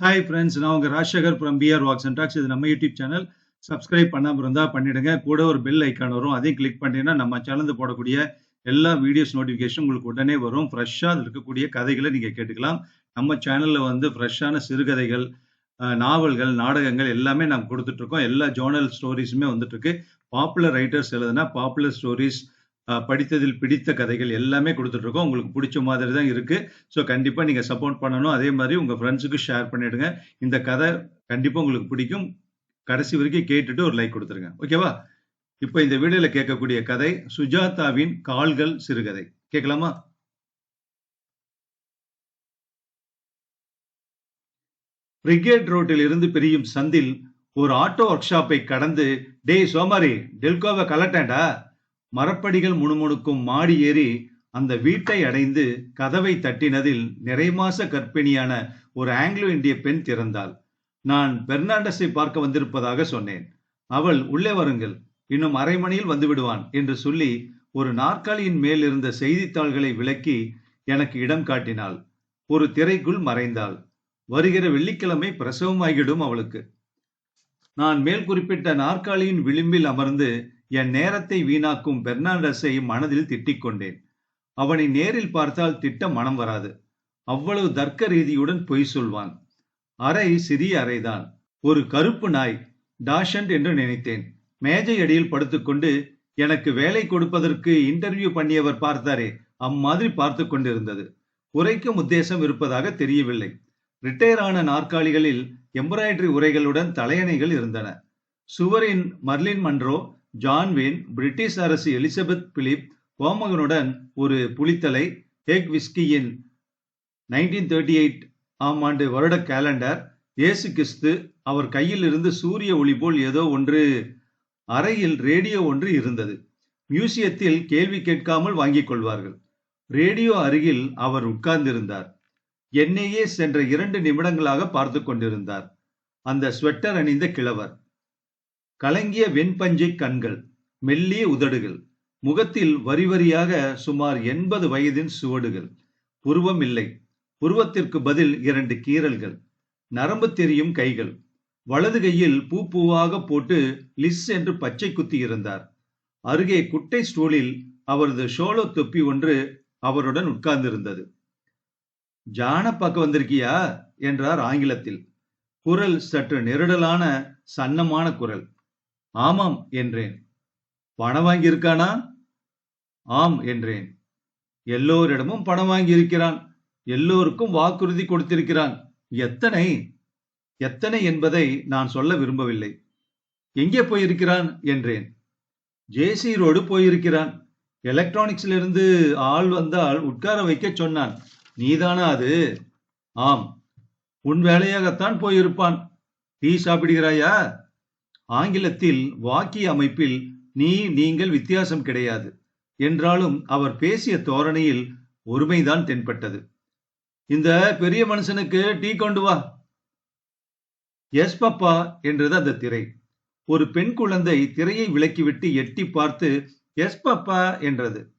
Hi friends நான் உங்கள் Rajasekhar from PR walks and talks இது நம்ம யூடியூப் சேனல் சப்ஸ்கிரைப் பண்ணாமல் இருந்தால் பண்ணிடுங்க. கூட ஒரு பெல் ஐக்கான் வரும். அதையும் கிளிக் பண்ணிங்கன்னா நம்ம சேனல் போடக்கூடிய எல்லா வீடியோஸ் நோட்டிஃபிகேஷன் உங்களுக்கு உடனே வரும். ஃப்ரெஷ்ஷாக அதில் இருக்கக்கூடிய கதைகளை நீங்கள் கேட்டுக்கலாம். நம்ம சேனலில் வந்து ஃப்ரெஷ்ஷான சிறுகதைகள் நாவல்கள் நாடகங்கள் எல்லாமே நாங்கள் கொடுத்துட்ருக்கோம் எல்லா ஜோர்னல் ஸ்டோரிஸுமே வந்துட்டுருக்கு பாப்புலர் ரைட்டர்ஸ் எழுதுனா பாப்புலர் ஸ்டோரிஸ் படித்ததில் பிடித்த கதைகள் எல்லாமே கொடுத்துட்ருக்கோம். உங்களுக்கு பிடிச்ச மாதிரி தான் இருக்குது ஸோ கண்டிப்பாக நீங்கள் சப்போர்ட் பண்ணணும். அதே மாதிரி உங்கள் ஃப்ரெண்ட்ஸுக்கு ஷேர் பண்ணிவிடுங்க இந்த கதை கண்டிப்பாக உங்களுக்கு பிடிக்கும். கடைசி வரைக்கும் கேட்டுட்டு ஒரு லைக் கொடுத்துருங்க. ஓகேவா இப்போ இந்த வீடியோவில் கேட்கக்கூடிய கதை சுஜாதாவின் கால்கள் சிறுகதை. கேட்கலாமா? பிரிகேட் ரோட்டில் இருந்து பிரியும் சந்தில் ஒரு ஆட்டோ ஒர்க் ஷாப்பை கடந்து டேய் சோமாரி டெல்கோவை கலட்டேன்டா. மரப்படிகள் முணுமுணுக்கும் மாடி ஏறி அந்த வீட்டை அடைந்து கதவை தட்டினதில் நிறைமாச கர்ப்பிணியான ஒரு ஆங்கிலோ இந்திய பெண் திறந்தாள். நான் பெர்னாண்டஸை பார்க்க வந்திருப்பதாக சொன்னேன். அவள் உள்ளே வருங்கள். இன்னும் அரை மணியில் வந்து விடுவான் என்று சொல்லி ஒரு நாற்காலியின் மேல் இருந்த செய்தித்தாள்களை விலக்கி எனக்கு இடம் காட்டினாள். ஒரு திரைக்குள் மறைந்தாள். வருகிற வெள்ளிக்கிழமை பிரசவமாகிடும் அவளுக்கு. நான் மேல் குறிப்பிட்ட நாற்காலியின் விளிம்பில் அமர்ந்து என் நேரத்தை வீணாக்கும் பெர்னாண்டஸை மனதில் திட்டிக் கொண்டேன் அவனை நேரில் பார்த்தால் திட்ட மனம் வராது. அவ்வளவு தர்க்க ரீதியுடன் பொய் சொல்வான். அறை சிறிய அறைதான். ஒரு கருப்பு நாய் டாஷண்ட் என்று நினைத்தேன். மேஜை அடியில் படுத்துக்கொண்டு எனக்கு வேலை கொடுப்பதற்கு இன்டர்வியூ பண்ணியவர் பார்த்தாரே அம்மாதிரி பார்த்து கொண்டிருந்தது. உரைக்கும் உத்தேசம் இருப்பதாக தெரியவில்லை. ரிட்டையர் ஆன நாற்காலிகளில் எம்ப்ராய்டரி உரைகளுடன் தலையணைகள் இருந்தன. சுவரின் மர்லின் மன்றோ ஜான்வின் பிரிட்டிஷ் அரசு எலிசபெத் பிலிப் கோமகனுடன் ஒரு புலித்தலை ஹேக் விஸ்கியின் நைன்டீன் தேர்ட்டி எயிட் ஆம் ஆண்டு வருட கேலண்டர் இயேசு கிறிஸ்து அவர் கையில் இருந்து சூரிய ஒளி போல் ஏதோ ஒன்று அறையில் ரேடியோ ஒன்று இருந்தது. மியூசியத்தில் கேள்வி கேட்காமல் வாங்கிக் கொள்வார்கள். ரேடியோ அருகில் அவர் உட்கார்ந்திருந்தார். என்னையே சென்ற இரண்டு நிமிடங்களாக பார்த்து கொண்டிருந்தார். அந்த ஸ்வெட்டர் அணிந்த கிழவர். கலங்கிய வெண்பஞ்சை கண்கள் மெல்லிய உதடுகள் முகத்தில் வரி வரியாக சுமார் எண்பது வயதின் சுவடுகள். புருவம் இல்லை. புருவத்திற்கு பதில் இரண்டு கீறல்கள். நரம்பு தெரியும் கைகள். வலது கையில் பூ பூவாக போட்டு லிஸ் என்று பச்சை குத்தி இருந்தார். அருகே குட்டை ஸ்டூலில் அவரது ஷோலோ தொப்பி ஒன்று அவருடன் உட்கார்ந்திருந்தது. ஜான பார்க்க வந்திருக்கியா? என்றார் ஆங்கிலத்தில். குரல் சற்று நெருடலான சன்னமான குரல். ஆமாம் என்றேன். பணம் வாங்கியிருக்கானா? ஆம் என்றேன். எல்லோரிடமும் பணம் வாங்கி இருக்கிறான் எல்லோருக்கும் வாக்குறுதி கொடுத்திருக்கிறான். எத்தனை? எத்தனை என்பதை நான் சொல்ல விரும்பவில்லை. எங்கே போயிருக்கிறான்? என்றேன். ஜேசி ரோடு போயிருக்கிறான். எலக்ட்ரானிக்ஸிலிருந்து ஆள் வந்தால் உட்கார வைக்க சொன்னான். நீதானா அது? ஆம். உன் வேலையாகத்தான் போயிருப்பான். டீ சாப்பிடுகிறாயா? ஆங்கிலத்தில் வாக்கிய அமைப்பில் நீ நீங்கள் வித்தியாசம் கிடையாது என்றாலும் அவர் பேசிய தோரணையில் ஒருமைதான் தென்பட்டது. இந்த பெரிய மனுஷனுக்கு டீ கொண்டு வா. எஸ் பப்பா என்றது அந்த திரை. ஒரு பெண் குழந்தை திரையை விலக்கிவிட்டு எட்டி பார்த்து எஸ் பப்பா என்றது.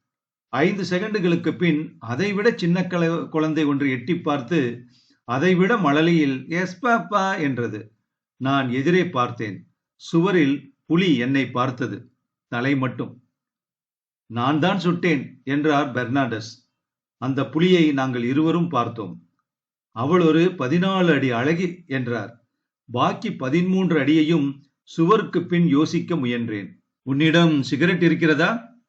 ஐந்து செகண்டுகளுக்கு பின் அதைவிட சின்ன கல- குழந்தை ஒன்று எட்டி பார்த்து அதைவிட மழலையில் எஸ் பாப்பா என்றது. நான் எதிரே பார்த்தேன். சுவரில் புலி என்னை பார்த்தது. தலை மட்டும். நான் தான் சுட்டேன் என்றார் பெர்னாடஸ் அந்த புலியை நாங்கள் இருவரும் பார்த்தோம். அவள் ஒரு பதினாலு அடி அழகி என்றார். பாக்கி பதிமூன்று அடியையும் சுவருக்கு பின் யோசிக்க முயன்றேன். உன்னிடம் சிகரெட் இருக்கிறதா?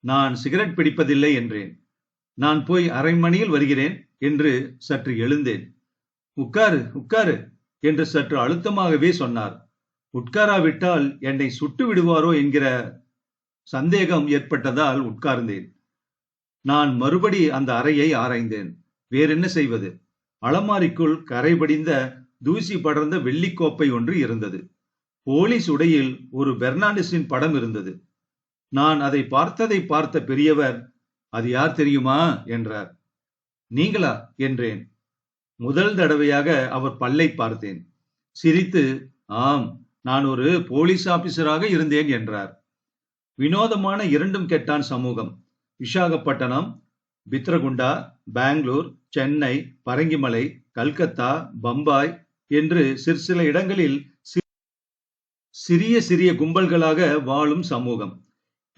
நான் சிகரெட் பிடிப்பதில்லை என்றேன். நான் போய் அரை மணியில் வருகிறேன் என்று சற்று எழுந்தேன். உட்காரு உட்காரு என்று சற்று அழுத்தமாகவே சொன்னார். உட்காராவிட்டால் என்னை சுட்டு விடுவாரோ என்கிற சந்தேகம் ஏற்பட்டதால் உட்கார்ந்தேன். நான் மறுபடி அந்த அறையை ஆராய்ந்தேன். வேறென்ன செய்வது? அலமாரிக்குள் கரைபடிந்த தூசி படர்ந்த வெள்ளிக்கோப்பை ஒன்று இருந்தது. போலீஸ் உடையில் ஒரு பெர்னாண்டிஸின் படம் இருந்தது. நான் அதை பார்த்ததை பார்த்த பெரியவர் அது யார் தெரியுமா? என்றார். நீங்களா? என்றேன். முதல் தடவையாக அவர் பல்லை பார்த்தேன். சிரித்து ஆம் நான் ஒரு போலீஸ் ஆபீசராக இருந்தேன் என்றார். வினோதமான இரண்டும் கெட்டான் சமூகம். விசாகப்பட்டினம் பித்ரகுண்டா பெங்களூர் சென்னை பரங்கிமலை கல்கத்தா பம்பாய் என்று சிறு சில இடங்களில் சிறிய சிறிய கும்பல்களாக வாழும் சமூகம்.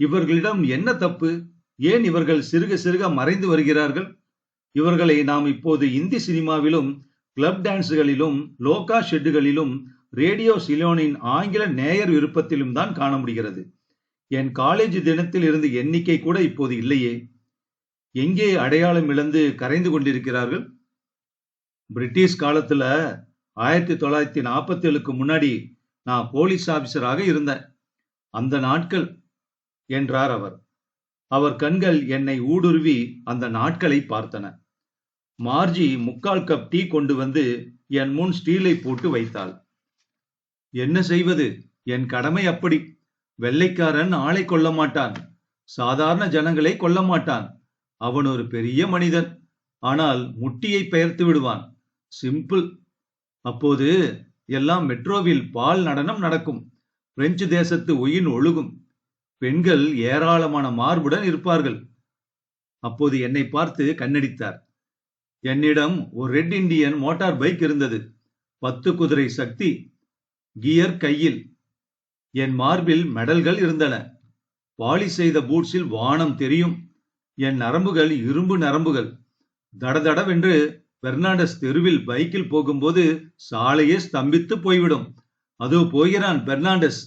இவர்களிடம் என்ன தப்பு? ஏன் இவர்கள் சிறுக சிறுக மறைந்து வருகிறார்கள்? இவர்களை நாம் இப்போது இந்தி சினிமாவிலும் கிளப் டான்ஸுகளிலும் லோகா ஷெட்டுகளிலும் ரேடியோ சிலோனின் ஆங்கில நேயர் விருப்பத்திலும் தான் காண முடிகிறது. என் காலேஜ் தினத்தில் இருந்த எண்ணிக்கை கூட இப்போது இல்லையே. எங்கே அடையாளம் இழந்து கரைந்து கொண்டிருக்கிறார்கள்? பிரிட்டிஷ் காலத்துல ஆயிரத்தி தொள்ளாயிரத்தி நாற்பத்தி ஏழுக்கு முன்னாடி நான் போலீஸ் ஆபீசராக இருந்தேன். அந்த நாட்கள் என்றார் அவர். அவர் கண்கள் என்னை ஊடுருவி அந்த நாட்களை பார்த்தன. மார்ஜி முக்கால் கப் டீ கொண்டு வந்து என் முன் ஸ்டீலை போட்டு வைத்தாள். என்ன செய்வது? என் கடமை அப்படி. வெள்ளைக்காரன் ஆளை கொல்ல மாட்டான். சாதாரண ஜனங்களை கொல்ல மாட்டான். அவன் ஒரு பெரிய மனிதன். ஆனால் முட்டியை பெயர்த்து விடுவான். சிம்பிள். அப்போது எல்லாம் மெட்ரோவில் பால் நடனம் நடக்கும். பிரெஞ்சு தேசத்து ஒயின் ஒழுகும். பெண்கள் ஏராளமான மார்புடன் இருப்பார்கள். அப்போது என்னை பார்த்து கண்ணடித்தார். என்னிடம் ஒரு ரெட் இண்டியன் மோட்டார் பைக் இருந்தது. பத்து குதிரை சக்தி. கியர் கையில். என் மார்பில் மெடல்கள் இருந்தன. பாலி செய்த பூட்ஸில் வானம் தெரியும். என் நரம்புகள் இரும்பு நரம்புகள். தடதடவென்று பெர்னாண்டஸ் தெருவில் பைக்கில் போகும்போது சாலையே ஸ்தம்பித்து போய்விடும். அதோ போகிறான் பெர்னாண்டஸ்.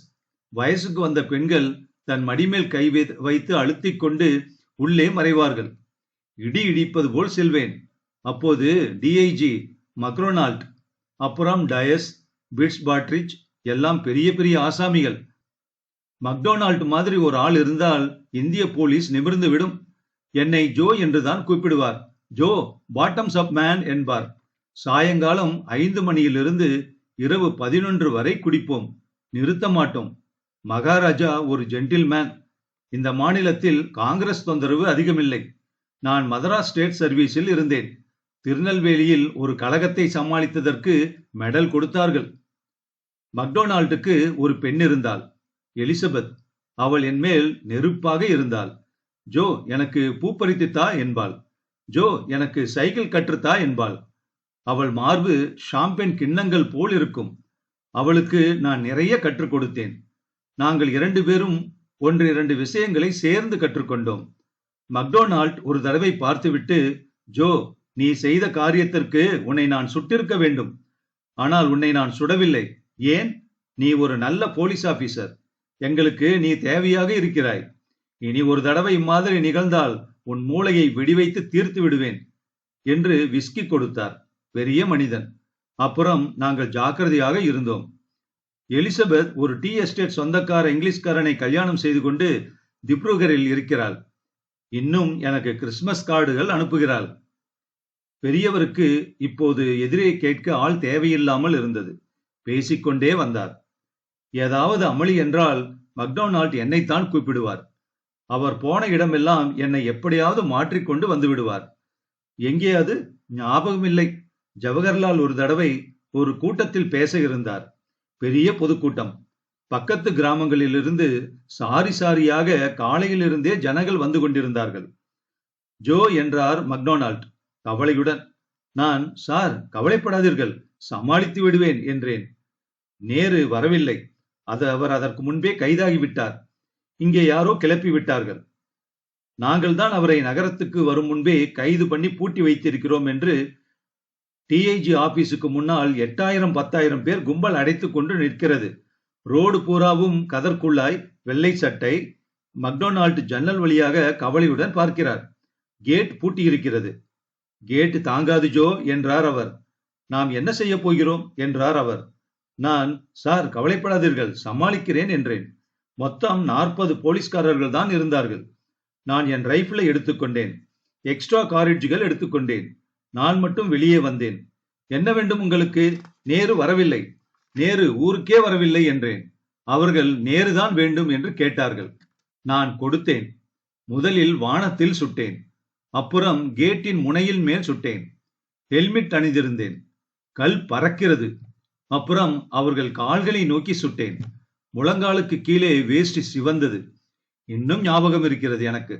வயசுக்கு வந்த பெண்கள் தன் மடிமேல் கை வைத்து அழுத்திக் கொண்டு உள்ளே மறைவார்கள். இடி இடிப்பது போல் செல்வேன். அப்போது டிஐஜி மக்ரோனால்ட் அப்புறம் டயஸ் பிட்ஸ் பாட்ரிச் எல்லாம் பெரிய பெரிய ஆசாமிகள். மக்டொனால்ட் மாதிரி ஒரு ஆள் இருந்தால் இந்திய போலீஸ் நிமிர்ந்து விடும். என்னை ஜோ என்றுதான் கூப்பிடுவார். ஜோ பாட்டம்ஸ் அப் மேன் என்பார். சாயங்காலம் ஐந்து மணியிலிருந்து இரவு பதினொன்று வரை குடிப்போம். நிறுத்த மாட்டோம். மகாராஜா ஒரு ஜென்டில்மேன் இந்த மாநிலத்தில் காங்கிரஸ் தொந்தரவு அதிகமில்லை. நான் மதராஸ் ஸ்டேட் சர்வீஸில் இருந்தேன். திருநெல்வேலியில் ஒரு கழகத்தை சமாளித்ததற்கு மெடல் கொடுத்தார்கள். மக்டொனால்டுக்கு ஒரு பெண் இருந்தாள். எலிசபெத் அவள் என்மேல் நெருப்பாக இருந்தாள். ஜோ எனக்கு பூப்பறித்து என்பாள். ஜோ எனக்கு சைக்கிள் கற்றுத்தா என்பாள். அவள் மார்பு ஷாம்பென் கிண்ணங்கள் போல் இருக்கும். அவளுக்கு நான் நிறைய கற்றுக் கொடுத்தேன். நாங்கள் இரண்டு பேரும் ஒன்று இரண்டு விஷயங்களை சேர்ந்து கற்றுக்கொண்டோம் மக்டொனால்ட் ஒரு தடவை பார்த்துவிட்டு ஜோ நீ செய்த காரியத்திற்கு உன்னை நான் சுட்டிருக்க வேண்டும். ஆனால் உன்னை நான் சுடவில்லை. ஏன்? நீ ஒரு நல்ல போலீஸ் ஆபீசர் எங்களுக்கு நீ தேவையாக இருக்கிறாய். இனி ஒரு தடவை இம்மாதிரி நிகழ்ந்தால் உன் மூளையை வெடிவைத்து தீர்த்து விடுவேன் என்று விஸ்கி கொடுத்தார். பெரிய மனிதன். அப்புறம் நாங்கள் ஜாக்கிரதையாக இருந்தோம். எலிசபெத் ஒரு டீ எஸ்டேட் சொந்தக்கார இங்கிலீஷ்காரனை கல்யாணம் செய்து கொண்டு திப்ருகரில் இருக்கிறாள். இன்னும் எனக்கு கிறிஸ்மஸ் கார்டுகள் அனுப்புகிறாள். பெரியவருக்கு இப்போது எதிரே கேட்க ஆள் தேவையில்லாமல் இருந்தது. பேசிக்கொண்டே வந்தார். ஏதாவது அமளி என்றால் மக்டோனால்ட் என்னைத்தான் கூப்பிடுவார். அவர் போன இடமெல்லாம் என்னை எப்படியாவது மாற்றிக்கொண்டு வந்து விடுவார் எங்கே அது? ஞாபகமில்லை. ஜவஹர்லால் ஒரு தடவை ஒரு கூட்டத்தில் பேச இருந்தார். பெரிய பொதுக்கூட்டம். பக்கத்து கிராமங்களிலிருந்து சாரி சாரியாக காலையிலிருந்தே ஜனங்கள் வந்து கொண்டிருந்தார்கள். ஜோ என்றார் மக்டோனால்ட். கவலையுடன் நான் சார் கவலைப்படாதீர்கள். சமாளித்து விடுவேன் என்றேன். நேரு வரவில்லை. அது அவர் அதற்கு முன்பே கைதாகிவிட்டார் இங்கே யாரோ கிளப்பி விட்டார்கள். நாங்கள் தான் அவரை நகரத்துக்கு வரும் முன்பே கைது பண்ணி பூட்டி வைத்திருக்கிறோம் என்று டிஐஜி ஆபீஸுக்கு முன்னால் எட்டாயிரம் பத்தாயிரம் பேர் கும்பல் அடைத்துக் கொண்டு நிற்கிறது. ரோடு பூராவும் கதற்குள்ளாய் வெள்ளை சட்டை மக்டொனால்ட் ஜன்னல் வழியாக கவலையுடன் பார்க்கிறார். கேட் பூட்டியிருக்கிறது. கேட் தாங்காது ஜோ என்றார் அவர். நாம் என்ன செய்ய போகிறோம்? என்றார் அவர். நான் சார் கவலைப்படாதீர்கள் சமாளிக்கிறேன் என்றேன். மொத்தம் நாற்பது போலீஸ்காரர்கள் தான் இருந்தார்கள். நான் என் ரைஃபிளை எடுத்துக்கொண்டேன். எக்ஸ்ட்ரா காரேஜ்கள் எடுத்துக்கொண்டேன். நான் மட்டும் வெளியே வந்தேன். என்ன வேண்டும் உங்களுக்கு? நேரு வரவில்லை. நேரு ஊருக்கே வரவில்லை என்றேன். அவர்கள் நேருதான் வேண்டும் என்று கேட்டார்கள். நான் கொடுத்தேன். முதலில் வானத்தில் சுட்டேன். அப்புறம் கேட்டின் முனையில் மேல் சுட்டேன். ஹெல்மெட் அணிந்திருந்தேன். கல் பறக்கிறது. அப்புறம் அவர்கள் கால்களை நோக்கி சுட்டேன். முழங்காலுக்கு கீழே வேஷ்டி சிவந்தது. இன்னும் ஞாபகம் இருக்கிறது எனக்கு.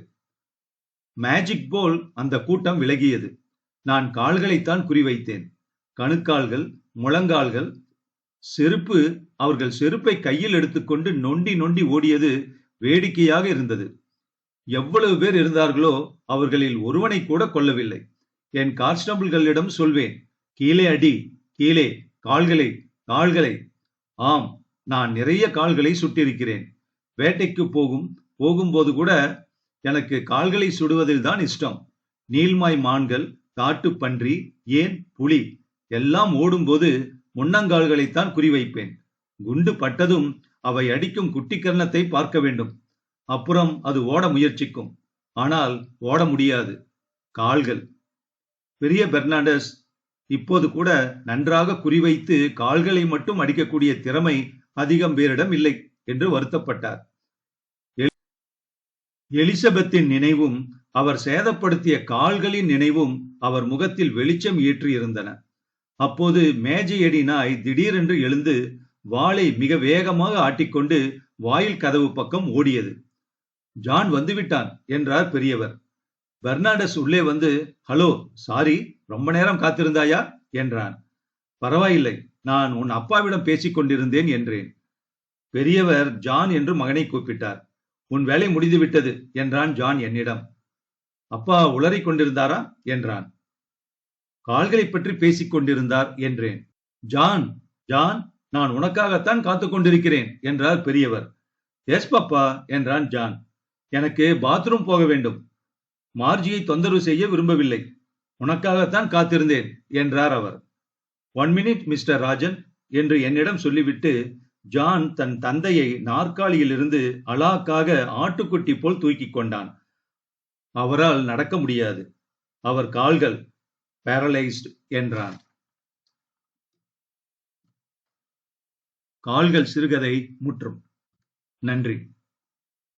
மேஜிக் போல் அந்த கூட்டம் விலகியது. நான் கால்களைத்தான் குறிவைத்தேன். கணுக்கால்கள் முழங்கால்கள் செருப்பு அவர்கள் செருப்பை கையில் எடுத்துக்கொண்டு நொண்டி நொண்டி ஓடியது வேடிக்கையாக இருந்தது. எவ்வளவு பேர் இருந்தார்களோ அவர்களில் ஒருவனை கூட கொல்லவில்லை. என் கான்ஸ்டபிள்களிடம் சொல்வேன் கீழே அடி கீழே கால்களை கால்களை. ஆம் நான் நிறைய கால்களை சுட்டிருக்கிறேன். வேட்டைக்கு போகும் போகும்போது கூட எனக்கு கால்களை சுடுவதில் தான் இஷ்டம். நீள்மாய் மான்கள் காட்டுப்பன்றி ஏன் புலி எல்லாம் ஓடும்போது முன்னங்கால்களைத்தான் குறிவைப்பேன். குண்டு பட்டதும் அவை அடிக்கும் குட்டி கர்ணத்தை பார்க்க வேண்டும். அப்புறம் அது ஓட முயற்சிக்கும். ஆனால் ஓட முடியாது. கால்கள். பெரிய பெர்னாண்டஸ் இப்போது கூட நன்றாக குறிவைத்து கால்களை மட்டும் அடிக்கக்கூடிய திறமை அதிகம் பேரிடம் இல்லை என்று வருத்தப்பட்டார். எலிசபெத்தின் நினைவும் அவர் சேதப்படுத்திய கால்களின் நினைவும் அவர் முகத்தில் வெளிச்சம் ஏற்றியிருந்தன. அப்போது மேஜையடி நாய் திடீரென்று எழுந்து வாளை மிக வேகமாக ஆட்டிக்கொண்டு வாயில் கதவு பக்கம் ஓடியது. ஜான் வந்துவிட்டான் என்றார் பெரியவர். பெர்னாண்டஸ் உள்ளே வந்து ஹலோ சாரி ரொம்ப நேரம் காத்திருந்தாயா? என்றான். பரவாயில்லை நான் உன் அப்பாவிடம் பேசிக் கொண்டிருந்தேன் என்றேன். பெரியவர் ஜான் என்று மகனை கூப்பிட்டார். உன் வேலை முடிந்துவிட்டது என்றான் ஜான் என்னிடம். அப்பா உளறிக் கொண்டிருந்தாரா? என்றான். கால்களை பற்றி பேசிக் கொண்டிருந்தார் என்றேன். ஜான் ஜான் நான் உனக்காகத்தான் காத்துக் கொண்டிருக்கிறேன் என்றார் பெரியவர். எஸ் பாப்பா என்றான் ஜான். எனக்கு பாத்ரூம் போக வேண்டும். மார்ஜியை தொந்தரவு செய்ய விரும்பவில்லை. உனக்காகத்தான் காத்திருந்தேன் என்றார் அவர். ஒன் மினிட் மிஸ்டர் ராஜன் என்று என்னிடம் சொல்லிவிட்டு ஜான் தன் தந்தையை நாற்காலியிலிருந்து அலாக்காக ஆட்டுக்குட்டி போல் தூக்கிக் கொண்டான். அவரால் நடக்க முடியாது. அவர் கால்கள் பேரலைஸ்ட் என்றான். கால்கள் சிறுகதை முற்றும். நன்றி.